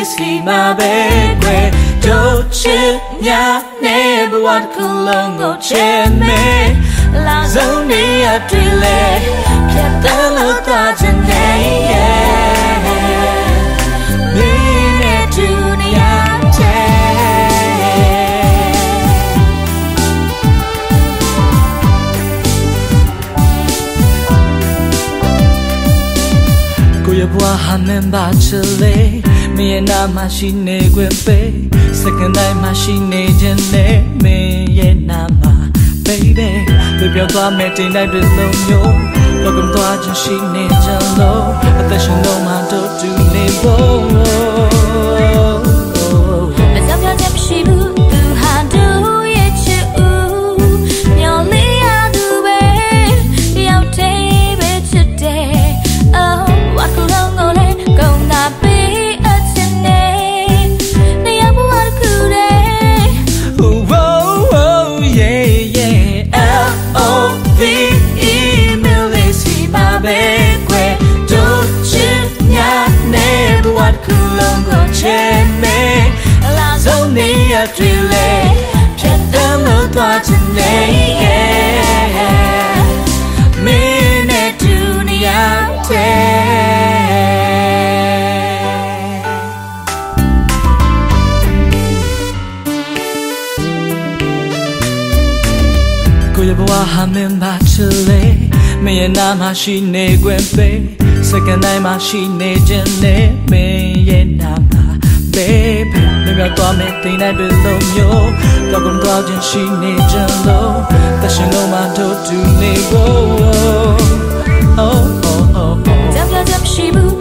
Wesley my baby Dolce mia ne buat kulongo cheme La zone ya trile Piatalo ta jene ကိုရဘွားဟာမင်းပါချလေမင်းနာမရှိနေခွင့်ပေးစကန်တိုင်းမရှိနေခြင်းနဲ့မင်းရဲ့နာမှာ baby ပြပြောသွားမယ်တင်တိုင်းတွေလုံးမျိုးလောကမ်သွားခြင်းရှိနေကြလို့အသက်ရှင်တော့မှတို့တူနေဖို့ တွေ့လေဖြတ်တမ်းလို့သွားချင်နေရဲ့မင်းနဲ့တူနေရတဲ့ကိုရဘဝဟာမင်းပါချလေမင်းနာမရှိနေခွင့်ပေးစကန်တိုင်းမှာရှိနေခြင်းနဲ့မင်းရဲ့နာ မှာ baby မြောက်သွားမယ်တိမ်နိုင်တွေလုံးမျိုးတော့ကုန်သွားခြင်းရှိနေကြလို့တရှင်လုံးမတို့တူနေဖို့ oh oh oh oh ကြမ်းကြမ်းရှိဘူး